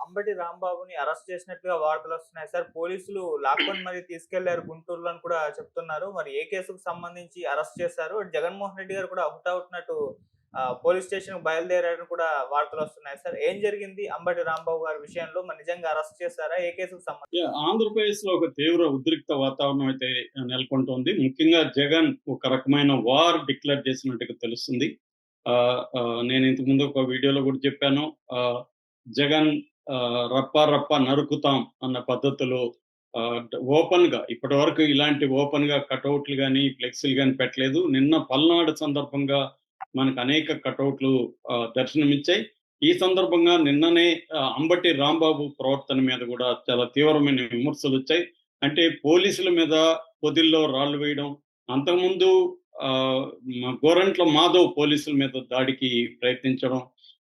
అంబటి రాంబాబుని అరెస్ట్ చేసినట్టుగా వార్తలు వస్తున్నాయి. సార్ పోలీసులు లాక్కొని మరి తీసుకెళ్ళారు గుంటూరులో అని కూడా చెప్తున్నారు. మరి ఏ కేసుకు సంబంధించి అరెస్ట్ చేశారు? జగన్మోహన్ రెడ్డి గారు కూడా అవుట్ ఆ, పోలీస్ స్టేషన్ బయలుదేరారని కూడా వార్తలు వస్తున్నాయి. సార్ ఏం జరిగింది అంబటి రాంబాబు గారి విషయంలో? మరి నిజంగా అరెస్ట్ చేశారా? ఏ కేసుకు సంబంధించి? ఆంధ్రప్రదేశ్లో ఒక తీవ్ర ఉద్రిక్త వాతావరణం అయితే నెలకొంటోంది. ముఖ్యంగా జగన్ ఒక రకమైన వార్ డిక్లేర్ చేసినట్టుగా తెలుస్తుంది. ఆ, నేను ఇంతకు ముందు ఒక వీడియోలో కూడా చెప్పాను. ఆ, జగన్ రప్ప రప్ప నరుకుతాం అన్న పద్ధతిలో ఓపెన్గా ఇప్పటి వరకు ఇలాంటి ఓపెన్గా కటౌట్లు కానీ ఫ్లెక్సీలు కానీ పెట్టలేదు. నిన్న పల్నాడు సందర్భంగా మనకు అనేక కటౌట్లు దర్శనమిచ్చాయి. ఈ సందర్భంగా నిన్ననే అంబటి రాంబాబు ప్రవర్తన మీద కూడా చాలా తీవ్రమైన విమర్శలు వచ్చాయి అంటే పోలీసుల మీద పొదిల్లో రాళ్ళు వేయడం అంతకుముందు ఆ, గోరంట్ల మాధవ్ పోలీసుల మీద దాడికి ప్రయత్నించడం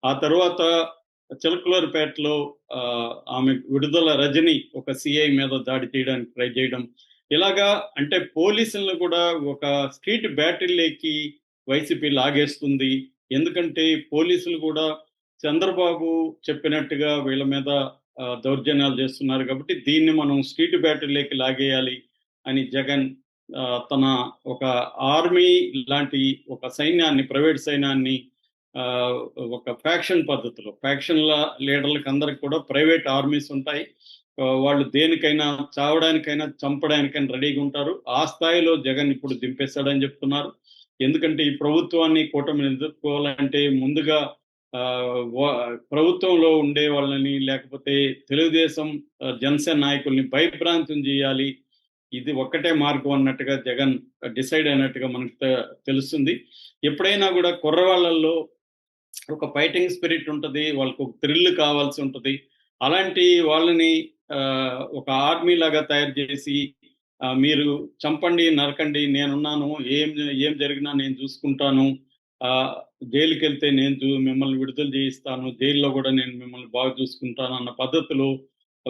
ఆ తర్వాత చిలకలూరుపేటలో ఆమె విడుదల రజని ఒక సిఐ మీద దాడి చేయడానికి ట్రై చేయడం. ఇలాగా అంటే పోలీసులను కూడా ఒక స్ట్రీట్ బ్యాటిల్లోకి వైసీపీ లాగేస్తుంది. ఎందుకంటే పోలీసులు కూడా చంద్రబాబు చెప్పినట్టుగా వీళ్ళ మీద దౌర్జన్యాలు చేస్తున్నారు కాబట్టి దీన్ని మనం స్ట్రీట్ బ్యాటిల్లోకి లాగేయాలి అని జగన్ తన ఒక ఆర్మీ లాంటి ఒక సైన్యాన్ని ప్రైవేట్ సైన్యాన్ని ఒక ఫ్యాక్షన్ పద్ధతిలో ఫ్యాక్షన్ల లీడర్లకు అందరికి కూడా ప్రైవేట్ ఆర్మీస్ ఉంటాయి. వాళ్ళు దేనికైనా చావడానికైనా చంపడానికైనా రెడీగా ఉంటారు. ఆ స్థాయిలో జగన్ ఇప్పుడు దింపేశాడని చెప్తున్నారు. ఎందుకంటే ఈ ప్రభుత్వాన్ని కూటమిని ఎదుర్కోవాలంటే ముందుగా ఆ, ప్రభుత్వంలో ఉండే వాళ్ళని లేకపోతే తెలుగుదేశం జనసేన నాయకుల్ని భయభ్రాంతం చేయాలి. ఇది ఒక్కటే మార్గం అన్నట్టుగా జగన్ డిసైడ్ అయినట్టుగా మనకు తె- తెలుస్తుంది. ఎప్పుడైనా కూడా కుర్రవాళ్ళల్లో ఒక ఫైటింగ్ స్పిరిట్ ఉంటుంది వాళ్ళకు ఒక థ్రిల్ కావాల్సి ఉంటుంది. అలాంటి వాళ్ళని ఒక ఆర్మీ లాగా తయారు చేసి మీరు చంపండి నరకండి నేనున్నాను ఏం ఏం జరిగినా నేను చూసుకుంటాను జైలుకి వెళ్తే నేను చూ- మిమ్మల్ని విడుదల చేయిస్తాను జైల్లో కూడా నేను మిమ్మల్ని బాగా చూసుకుంటాను అన్న పద్ధతిలో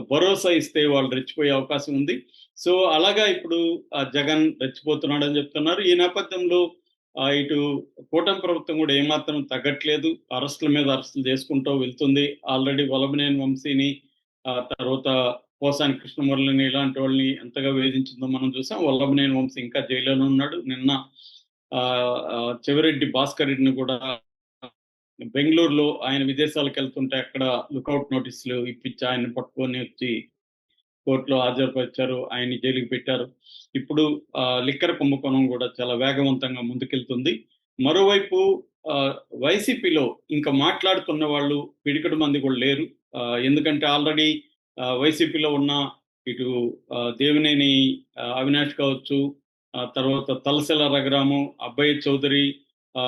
భరోసా ఇస్తే వాళ్ళు రెచ్చిపోయే అవకాశం ఉంది. సో అలాగా ఇప్పుడు ఆ జగన్ రెచ్చిపోతున్నాడని అని చెప్తున్నారు. ఈ నేపథ్యంలో ఇటు కూటమి ప్రభుత్వం కూడా ఏమాత్రం తగ్గట్లేదు. అరెస్టుల మీద అరెస్టులు చేసుకుంటూ వెళ్తుంది. ఆల్రెడీ వలభనేని వంశీని ఆ తర్వాత పోసాని కృష్ణమురళిని ఇలాంటి వాళ్ళని ఎంతగా వేధించిందో మనం చూసాం. వల్లభనేని వంశీ ఇంకా జైల్లోనే ఉన్నాడు. నిన్న ఆ, చెవిరెడ్డి భాస్కర్ రెడ్డిని కూడా బెంగళూరులో ఆయన విదేశాలకు వెళ్తుంటే అక్కడ లుకౌట్ నోటీసులు ఇప్పించి ఆయన పట్టుకొని వచ్చి కోర్టులో హాజరుపరిచారు ఆయన్ని జైలుకి పెట్టారు. ఇప్పుడు లిక్కర్ కుంభకోణం కూడా చాలా వేగవంతంగా ముందుకెళ్తుంది. మరోవైపు వైసీపీలో ఇంకా మాట్లాడుతున్న వాళ్ళు పిడికడు మంది కూడా లేరు. ఆ, ఎందుకంటే ఆల్రెడీ ఆ, వైసీపీలో ఉన్న ఇటు దేవినేని అవినాష్ కావచ్చు తర్వాత తలసెల రఘురాము అబ్బాయి చౌదరి ఆ,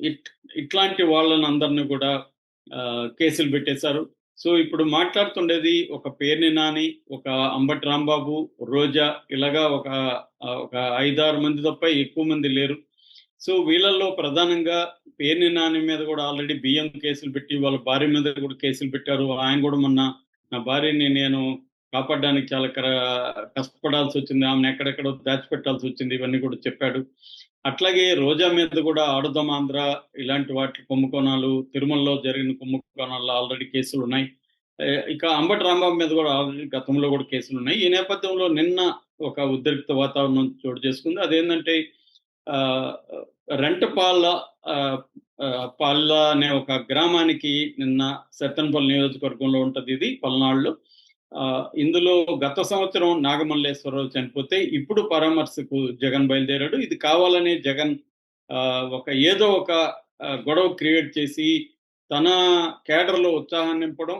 ఇట్ ఇట్లాంటి వాళ్ళని అందరిని కూడా కేసులు పెట్టేశారు. సో ఇప్పుడు మాట్లాడుతుండేది ఒక పేర్ని నాని ఒక అంబటి రాంబాబు రోజా ఇలాగా ఒక ఒక ఐదారు మంది తప్ప ఎక్కువ మంది లేరు. సో వీళ్ళల్లో ప్రధానంగా పేర్ని నాని మీద కూడా ఆల్రెడీ బియ్యం కేసులు పెట్టి వాళ్ళ భార్య మీద కూడా కేసులు పెట్టారు. ఆయన కూడా మొన్న నా భార్యని నేను కాపాడడానికి చాలా కష్టపడాల్సి వచ్చింది. ఆమెను ఎక్కడెక్కడో దాచిపెట్టాల్సి వచ్చింది. ఇవన్నీ కూడా చెప్పాడు. అట్లాగే రోజా మీద కూడా ఆడుదాం ఆంధ్ర. ఇలాంటి వాటి కుంభకోణాలు తిరుమలలో జరిగిన కుంభకోణాల్లో ఆల్రెడీ కేసులు ఉన్నాయి. ఇక అంబటి రాంబాబు మీద కూడా ఆల్రెడీ గతంలో కూడా కేసులు ఉన్నాయి. ఈ నేపథ్యంలో నిన్న ఒక ఉద్రిక్త వాతావరణం చోటు చేసుకుంది. అదేంటంటే ఆ, రెంటపాల ఆ, అనే ఒక గ్రామానికి నిన్న సత్తెనపల్లి నియోజకవర్గంలో ఉంటుంది ఇది పల్నాడులో. ఇందులో గత సంవత్సరం నాగమల్లేశ్వరరావు చనిపోతే ఇప్పుడు పరామర్శకు జగన్ బయలుదేరాడు. ఇది కావాలనే జగన్ ఆ, ఒక ఏదో ఒక గొడవ క్రియేట్ చేసి తన కేడర్లో ఉత్సాహాన్ని నింపడం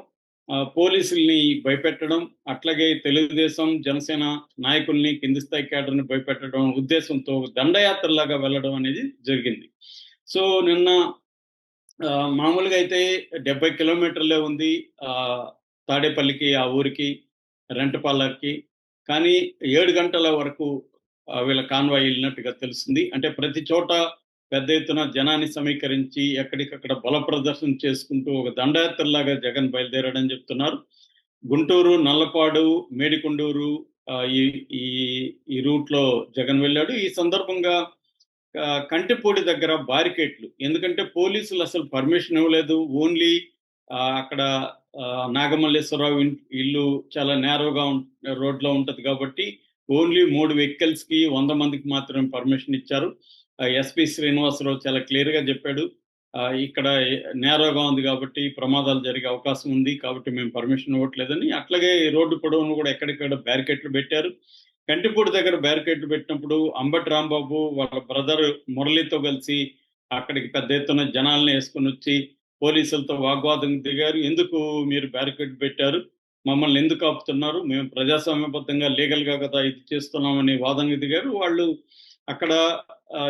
ఆ, పోలీసుల్ని భయపెట్టడం అట్లాగే తెలుగుదేశం జనసేన నాయకుల్ని కింది స్థాయి కేడర్ని భయపెట్టడం ఉద్దేశంతో దండయాత్రలాగా వెళ్ళడం అనేది జరిగింది. సో నిన్న మామూలుగా అయితే డెబ్బై కిలోమీటర్లే ఉంది. ఆ, తాడేపల్లికి ఆ ఊరికి రెంటపాలకి కానీ ఏడు గంటల వరకు వీళ్ళ కాన్వాయ్ వెళ్ళినట్టుగా తెలిసింది అంటే ప్రతి చోట పెద్ద ఎత్తున జనాన్ని సమీకరించి ఎక్కడికక్కడ బల ప్రదర్శన చేసుకుంటూ ఒక దండయాత్రలాగా జగన్ బయలుదేరాడని చెప్తున్నారు. గుంటూరు నల్లపాడు మేడికొండూరు ఈ ఈ ఈ రూట్లో జగన్ వెళ్ళాడు. ఈ సందర్భంగా కంటిపూడి దగ్గర బారికేట్లు ఎందుకంటే పోలీసులు అసలు పర్మిషన్ ఇవ్వలేదు. ఓన్లీ అక్కడ నాగమల్లేశ్వరరావు ఇల్లు చాలా నేరోగా రోడ్లో ఉంటది కాబట్టి ఓన్లీ మూడు వెహికల్స్కి వంద మందికి మాత్రమే పర్మిషన్ ఇచ్చారు. ఎస్పి శ్రీనివాసరావు చాలా క్లియర్గా చెప్పాడు. ఆ, ఇక్కడ నేరోగా ఉంది కాబట్టి ప్రమాదాలు జరిగే అవకాశం ఉంది కాబట్టి మేము పర్మిషన్ ఇవ్వట్లేదని. అట్లాగే రోడ్డు పొడవును కూడా ఎక్కడెక్కడ బ్యారికేట్లు పెట్టారు. కంటిపూడి దగ్గర బ్యారికేట్లు పెట్టినప్పుడు అంబటి రాంబాబు వాళ్ళ బ్రదర్ మురళితో కలిసి అక్కడికి పెద్ద ఎత్తున జనాల్ని వేసుకుని వచ్చి పోలీసులతో వాగ్వాదం దిగారు. ఎందుకు మీరు బ్యారికేడ్ పెట్టారు? మమ్మల్ని ఎందుకు ఆపుతున్నారు? మేము ప్రజాస్వామ్యబద్ధంగా లీగల్గా కదా ఇది చేస్తున్నామని వాదనకు దిగారు. వాళ్ళు అక్కడ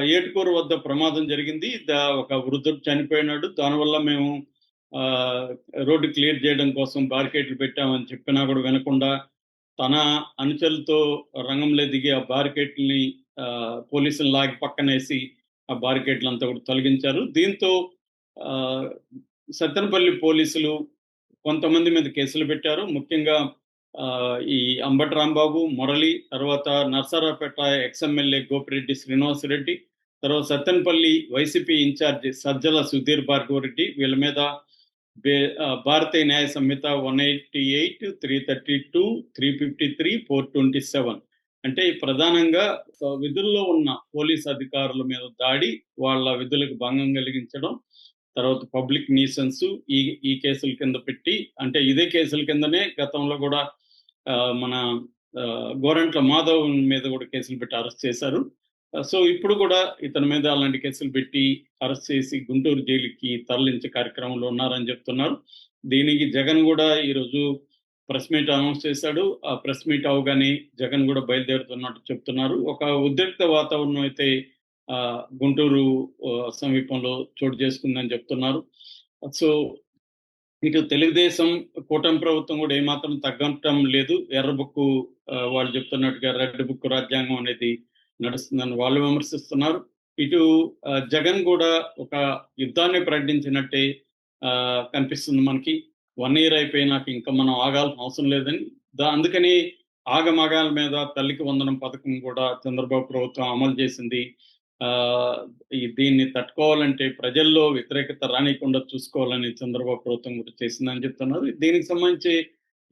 ఏటుకూరు వద్ద ప్రమాదం జరిగింది. ఒక వృద్ధుడు చనిపోయినాడు. దానివల్ల మేము ఆ, రోడ్డు క్లియర్ చేయడం కోసం బారికేడ్లు పెట్టామని చెప్పినా కూడా వినకుండా తన అనుచరులతో రంగంలో దిగి ఆ బారికేట్లని పోలీసులు లాగి పక్కనేసి ఆ బారికేట్లు అంతా కూడా తొలగించారు. దీంతో సత్తెనపల్లి పోలీసులు కొంతమంది మీద కేసులు పెట్టారు. ముఖ్యంగా ఈ అంబటి రాంబాబు మురళి తర్వాత నర్సరాపేట ఎక్స్ఎమ్మెల్యే గోపిరెడ్డి శ్రీనివాసరెడ్డి తర్వాత సత్తెనపల్లి వైసీపీ ఇన్ఛార్జి సజ్జల సుధీర్ భార్గవరెడ్డి వీళ్ళ మీద Bharatiya Nyaya Sanhita one eighty eight three thirty two three fifty three four twenty seven. అంటే ప్రధానంగా విధుల్లో ఉన్న పోలీస్ అధికారుల మీద దాడి వాళ్ళ విధులకు భంగం కలిగించడం తర్వాత పబ్లిక్ నీసెన్స్ ఈ ఈ కేసుల కింద పెట్టి అంటే ఇదే కేసుల కిందనే గతంలో కూడా మన ఆ, గోరంట్ల మాధవ్ మీద కూడా కేసులు పెట్టి అరెస్ట్ చేశారు. సో ఇప్పుడు కూడా ఇతని మీద అలాంటి కేసులు పెట్టి అరెస్ట్ చేసి గుంటూరు జైలుకి తరలించే కార్యక్రమంలో ఉన్నారని చెప్తున్నారు. దీనికి జగన్ కూడా ఈరోజు ప్రెస్ మీట్ అనౌన్స్ చేశాడు. ఆ ప్రెస్ మీట్ అవగానే జగన్ కూడా బయలుదేరుతున్నట్టు చెప్తున్నారు. ఒక ఉద్రిక్త వాతావరణం అయితే గుంటూరు సమీపంలో చోటు చేసుకుందని చెప్తున్నారు. సో ఇటు తెలుగుదేశం కూటమి ప్రభుత్వం కూడా ఏమాత్రం తగ్గటం లేదు. ఎర్రబుక్కు వాళ్ళు చెప్తున్నట్టుగా రెడ్ బుక్ రాజ్యాంగం అనేది నడుస్తుందని వాళ్ళు విమర్శిస్తున్నారు. ఇటు జగన్ కూడా ఒక యుద్ధాన్ని ప్రకటించినట్టే కనిపిస్తుంది మనకి. వన్ ఇయర్ అయిపోయినాక ఇంకా మనం ఆగాల్సిన అవసరం లేదని. దా అందుకని ఆగమగాల మీద తల్లికి వందనం పథకం కూడా చంద్రబాబు ప్రభుత్వం అమలు చేసింది. దీన్ని తట్టుకోవాలంటే ప్రజల్లో వ్యతిరేకత రానికుండా చూసుకోవాలని చంద్రబాబు ప్రభుత్వం కూడా చేసిందని చెప్తున్నారు. దీనికి సంబంధించి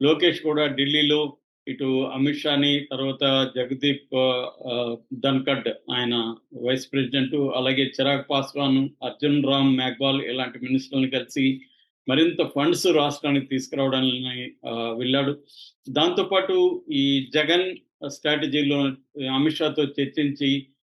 లోకేష్ కూడా ఢిల్లీలో ఇటు అమిత్ షాని తర్వాత జగదీప్ ధన్కడ్ ఆయన వైస్ ప్రెసిడెంట్ అలాగే చిరాగ్ పాస్వాన్ అర్జున్ రామ్ మేఘ్వాల్ ఇలాంటి మినిస్టర్లను కలిసి మరింత ఫండ్స్ రాష్ట్రానికి తీసుకురావడానికి వెళ్ళాడు దాంతోపాటు ఈ జగన్ స్ట్రాటజీలో అమిత్ షాతో చర్చించి